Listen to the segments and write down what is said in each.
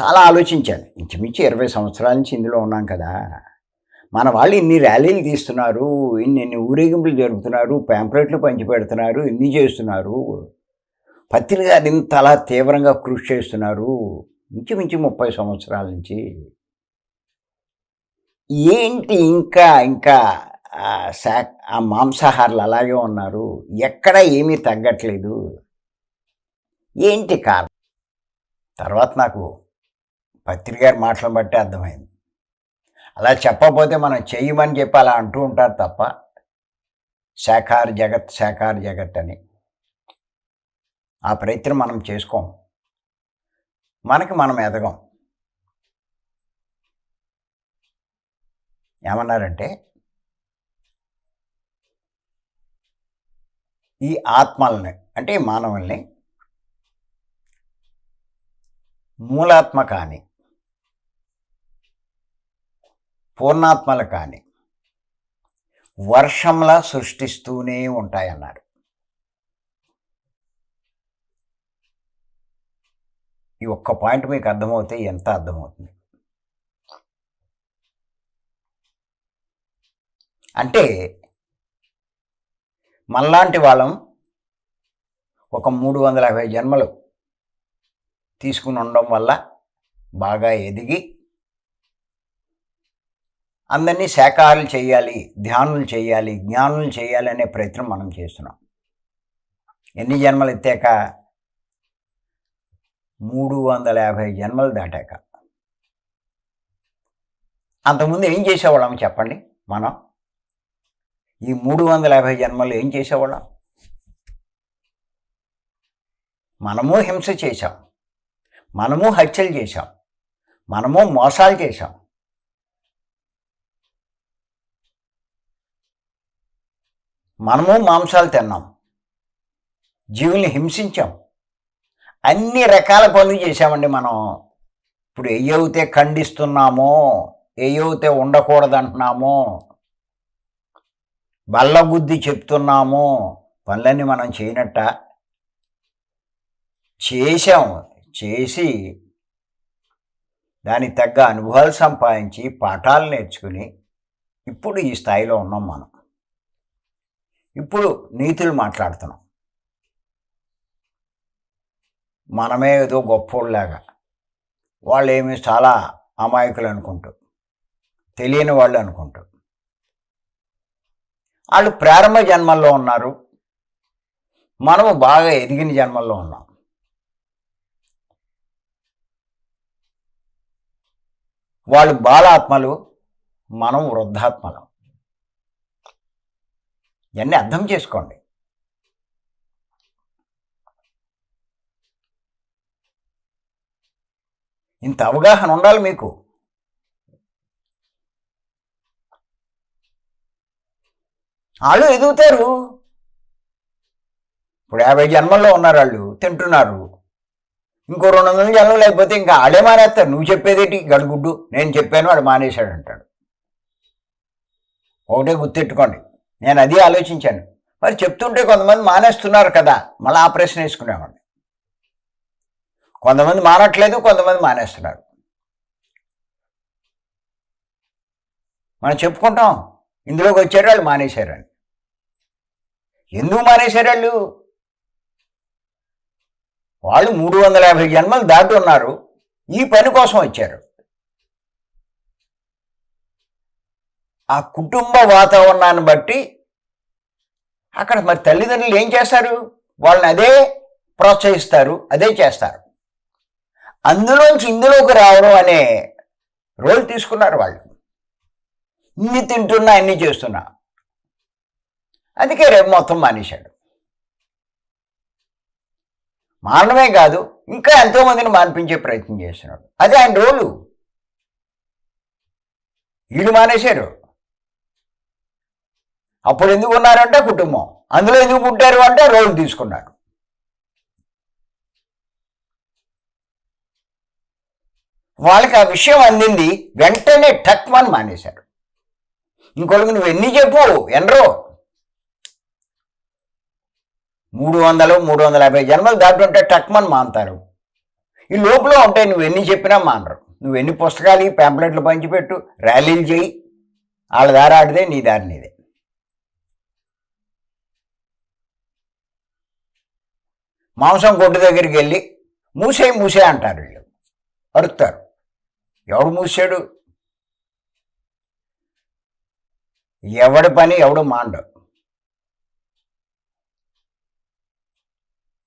చాలా ఆలోచించాను. ఇంచుమించు ఇరవై సంవత్సరాల నుంచి ఇందులో ఉన్నాం కదా. మన వాళ్ళు ఇన్ని ర్యాలీలు తీస్తున్నారు ఇన్ని ఇన్ని ఊరేగింపులు జరుపుతున్నారు ప్యాంప్లెట్లు పంచిపెడుతున్నారు ఇన్ని చేస్తున్నారు. పత్రిక ఇంత అలా తీవ్రంగా కృషి చేస్తున్నారు. ఇంచుమించు ముప్పై సంవత్సరాల నుంచి. ఏంటి ఇంకా ఇంకా శాక్ శా ఆ మాంసాహారులు అలాగే ఉన్నారు? ఎక్కడ ఏమీ తగ్గట్లేదు. ఏంటి కారణం? తర్వాత నాకు పత్రికారి మాటలను బట్టి అర్థమైంది. అలా చెప్పకపోతే మనం చెయ్యమని చెప్పి అలా అంటూ ఉంటారు తప్ప శాఖాహార జగత్ శాఖాహార జగత్ అని ఆ ప్రయత్నం మనం చేసుకోం. మనకి మనం ఎదగం. ఏమన్నారంటే ఈ ఆత్మల్ని అంటే మానవుల్ని మూలాత్మ కానీ పూర్ణాత్మలు కానీ వర్షంలా సృష్టిస్తూనే ఉంటాయన్నారు. ఈ ఒక్క పాయింట్ మీకు అర్థమవుతే ఎంత అర్థమవుతుంది? అంటే మనలాంటి వాళ్ళం ఒక మూడు వందల యాభై జన్మలు తీసుకుని ఉండడం వల్ల బాగా ఎదిగి అందరినీ శాఖాహారులు చేయాలి ధ్యానులు చేయాలి జ్ఞానులు చేయాలి అనే ప్రయత్నం మనం చేస్తున్నాం. ఎన్ని జన్మలు ఎత్తాక? మూడు వందల యాభై జన్మలు దాటాక. అంతకుముందు ఏం చేసేవాళ్ళం చెప్పండి మనం? ఈ మూడు వందల యాభై జన్మలు ఏం చేసేవాళ్ళం? మనము హింస చేశాం. మనము హత్యలు చేశాం. మనము మోసాలు చేశాం. మనము మాంసాలు తిన్నాం. జీవుల్ని హింసించాం. అన్ని రకాల పనులు చేశామండి మనం. ఇప్పుడు ఎయ్యవుతే ఖండిస్తున్నామో ఎయ్యవుతే ఉండకూడదంటున్నామో బల్లబుద్ధి చెప్తున్నామో పనులన్నీ మనం చేయనట్ట? చేశాం. చేసి దానికి తగ్గ అనుభవాలు సంపాదించి పాఠాలు నేర్చుకుని ఇప్పుడు ఈ స్థాయిలో ఉన్నాం మనం. ఇప్పుడు నీతులు మాట్లాడుతున్నాం. మనమే ఏదో గొప్పోళ్ళలాగా. వాళ్ళు ఏమి చాలా అమాయకులు అనుకుంటూ తెలియని వాళ్ళు అనుకుంటూ. వాళ్ళు ప్రారంభ జన్మల్లో ఉన్నారు. మనము బాగా ఎదిగిన జన్మల్లో ఉన్నాం. వాళ్ళు బాలాత్మలు మనం వృద్ధాత్మలం. ఇవన్నీ అర్థం చేసుకోండి. ఇంత అవగాహన ఉండాలి మీకు. వాళ్ళు ఎదుగుతారు. ఇప్పుడు యాభై జన్మల్లో ఉన్నారు వాళ్ళు తింటున్నారు. ఇంకో రెండు వందల జన్మలు లేకపోతే ఇంకా వాళ్ళే మానేస్తారు. నువ్వు చెప్పేదేటి? గడుగుడ్డు నేను చెప్పాను వాడు మానేశాడు అంటాడు ఒకటే గుర్తెట్టుకోండి. నేను అది ఆలోచించాను. మరి చెప్తుంటే కొంతమంది మానేస్తున్నారు కదా మళ్ళీ ఆ ప్రశ్న వేసుకునేవాడిని. కొంతమంది మానట్లేదు కొంతమంది మానేస్తున్నారు. మనం చెప్పుకుంటాం ఇందులోకి వచ్చారు వాళ్ళు మానేశారు అని. ఎందుకు మానేశారు వాళ్ళు? వాళ్ళు మూడు వందల యాభై జన్మలు దాటి ఉన్నారు ఈ పని కోసం వచ్చారు. ఆ కుటుంబ వాతావరణాన్ని బట్టి అక్కడ మరి తల్లిదండ్రులు ఏం చేస్తారు? వాళ్ళని అదే ప్రోత్సహిస్తారు అదే చేస్తారు. అందులోంచి ఇందులోకి రావడం అనే రోల్ తీసుకున్నారు వాళ్ళు. ఇన్ని తింటున్నా అన్ని చేస్తున్నా. అందుకే రేపు మొత్తం మానేశాడు. మానడమే కాదు ఇంకా ఎంతోమందిని మాన్పించే ప్రయత్నం చేస్తున్నాడు. అదే ఆయన రోలు. వీళ్ళు మానేశారు. అప్పుడు ఎందుకు ఉన్నారంటే కుటుంబం. అందులో ఎందుకు పుట్టారు అంటే లోన్ తీసుకున్నాడు. వాళ్ళకి ఆ విషయం అందింది వెంటనే టక్మని మానేశాడు. ఇంకొకరికి నువ్వు ఎన్ని చెప్పు ఎనరో? మూడు వందలు మూడు వందల యాభై జన్మలు దాటుంటే టక్మని మాంతారు. ఈ లోపల ఉంటాయి నువ్వు ఎన్ని చెప్పినా మానరు. నువ్వు ఎన్ని పుస్తకాలు ఈ పెంప్లెట్లు పంచిపెట్టు ర్యాలీలు చేయి. వాళ్ళ దారి ఆడితే నీ దారి నీదే. మాంసం కొట్టు దగ్గరికి వెళ్ళి మూసే మూసే అంటారు వీళ్ళు. అరుస్తారు ఎవడు మూసాడు? ఎవడి పని ఎవడు మాండు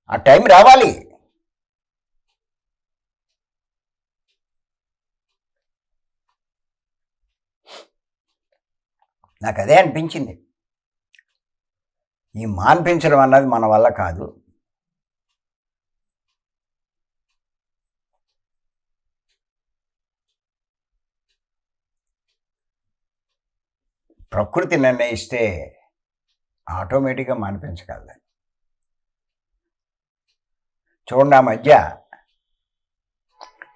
ఆ టైం రావాలి. నాకు అదే అనిపించింది. ఈ మాన్పించడం అన్నది మన వల్ల కాదు. ప్రకృతి నిర్ణయిస్తే ఆటోమేటిక్గా మానిపించగలదు. చూడండి ఆ మధ్య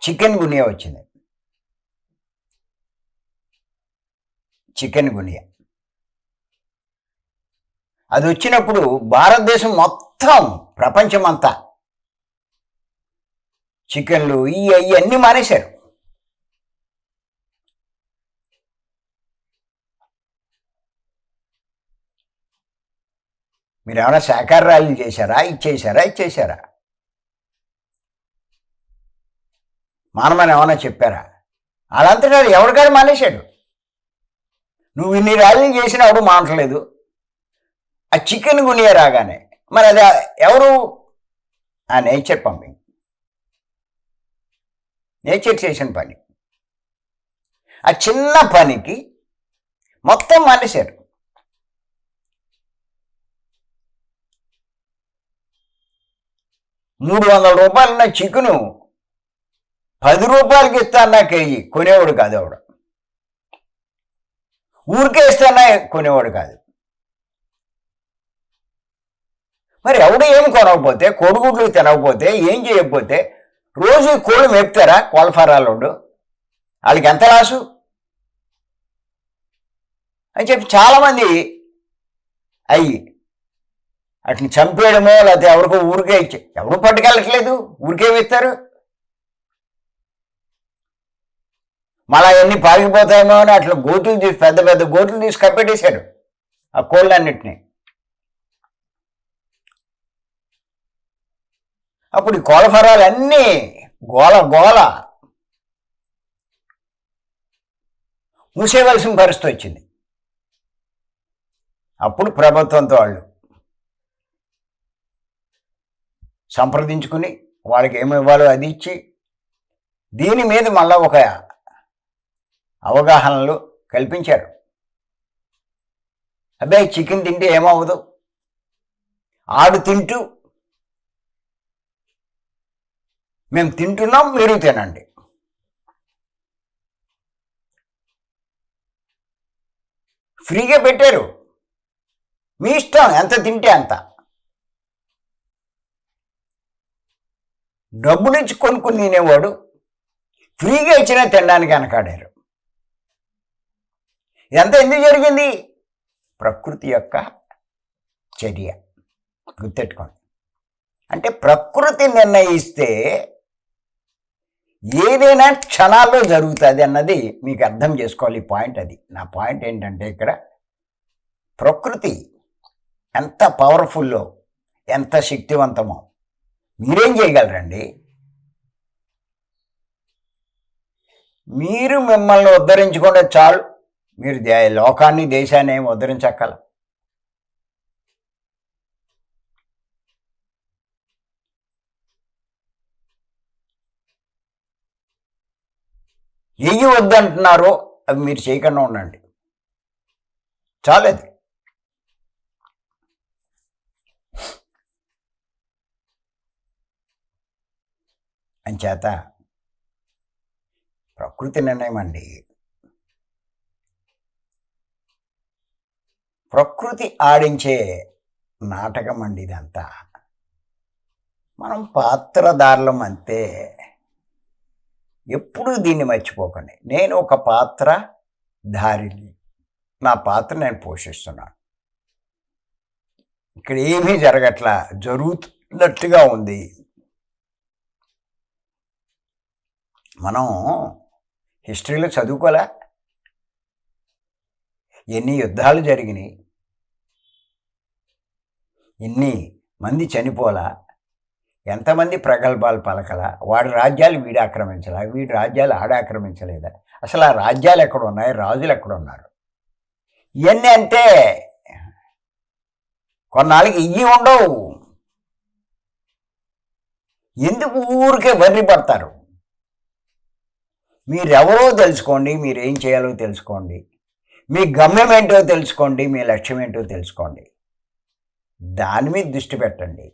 చికెన్ గునియా వచ్చింది. Chikungunya. అది వచ్చినప్పుడు భారతదేశం మొత్తం ప్రపంచమంతా చికెన్లు ఇవి అవి అన్నీ మానేశారు. మీరు ఏమైనా శాఖాహార ర్యాలీలు చేశారా? ఇచ్చేసారా ఇచ్చేసారా మానమని ఏమైనా చెప్పారా? వాళ్ళంతటా ఎవరికాడు మానేశాడు. నువ్వు ఇన్ని ర్యాలీలు చేసినా ఎవడు మానట్లేదు. ఆ చికెన్ గునియా రాగానే మరి అది ఎవరు? ఆ నేచర్ పంపింగ్. నేచర్ చేసిన పని. ఆ చిన్న పనికి మొత్తం మానేశారు. మూడు వందల రూపాయలున్న చికెను పది రూపాయలకి ఇస్తానా కేజీ. కొనేవాడు కాదు ఆవిడ. ఊరికే ఇస్తానా కొనేవాడు కాదు. మరి ఎవడు ఏం కొనకపోతే కొడుగుడ్లు తినకపోతే ఏం చేయకపోతే రోజు కోళ్ళు మెప్తారా కోళ్ళఫారాలు వాళ్ళకి ఎంత లాసు? అని చెప్పి చాలామంది అయ్యి అట్ని చంపేయడమో లేకపోతే ఎవరికో ఊరికే ఇచ్చే. ఎవరు పట్టుకెళ్ళట్లేదు ఊరికేమి ఇస్తారు మళ్ళీ అవన్నీ పారిపోతాయేమో అని అట్లా గోతులు తీసి పెద్ద పెద్ద గోతులు తీసి కప్పెట్టేశాడు ఆ కోళ్ళన్నింటినీ. అప్పుడు ఈ కోళ్ళఫరాలు అన్నీ గోల గోల. మూసేయవలసిన పరిస్థితి వచ్చింది. అప్పుడు ప్రభుత్వంతో వాళ్ళు సంప్రదించుకుని వాళ్ళకి ఏమి ఇవ్వాలో అది ఇచ్చి దీని మీద మళ్ళా ఒక అవగాహనలు కల్పించారు. అబ్బాయి చికెన్ తింటే ఏమవ్వదు. ఆడు తింటూ మేము తింటున్నాం మీరు తినండి. ఫ్రీగా పెట్టారు. మీ ఇష్టం ఎంత తింటే అంత. డబ్బులు ఇచ్చి కొనుక్కుని తినేవాడు ఫ్రీగా ఇచ్చినా తినడానికి వెనకాడారు. ఎంత ఎందుకు జరిగింది? ప్రకృతి యొక్క చర్య. గుర్తెట్టుకోండి అంటే ప్రకృతి నిర్ణయిస్తే ఏదైనా క్షణాల్లో జరుగుతుంది అన్నది మీకు అర్థం చేసుకోవాలి ఈ పాయింట్ అది. నా పాయింట్ ఏంటంటే ఇక్కడ ప్రకృతి ఎంత పవర్ఫుల్లో ఎంత శక్తివంతమో మీరేం చేయగలరండి? మీరు మిమ్మల్ని ఉద్ధరించుకుంటే చాలు. మీరు దే లోకాన్ని దేశాన్ని ఏమి ఉద్ధరించక్కల. ఎయ్యి వద్దంటున్నారో అవి మీరు చేయకుండా ఉండండి. చాలేదు. అంచేత ప్రకృతి నిర్ణయం అండి. ప్రకృతి ఆడించే నాటకం అండి ఇదంతా. మనం పాత్రదారులం అంతే. ఎప్పుడూ దీన్ని మర్చిపోకండి. నేను ఒక పాత్ర ధారిని నా పాత్ర నేను పోషిస్తున్నాను. ఇక్కడ ఏమీ జరగట్లా జరుగుతున్నట్టుగా ఉంది. మనం హిస్టరీలో చదువుకోలే. ఎన్ని యుద్ధాలు జరిగినాయి. ఎన్ని మంది చనిపోలా. ఎంతమంది ప్రగల్భాలు పలకల. వాడి రాజ్యాలు వీడు ఆక్రమించలా. వీడి రాజ్యాలు ఆడ ఆక్రమించలేదా. అసలు ఆ రాజ్యాలు ఎక్కడ ఉన్నాయి రాజులు ఎక్కడ ఉన్నారు ఇవన్నీ అంటే కొన్నాళ్ళకి ఇవి ఉండవు. ఎందుకు ఊరికే వర్రి పడతారు? మీరెవరో తెలుసుకోండి మీరు ఏం చేయాలో తెలుసుకోండి. మీ గమ్యం ఏంటో తెలుసుకోండి మీ లక్ష్యం ఏంటో తెలుసుకోండి. దాని మీద దృష్టి పెట్టండి.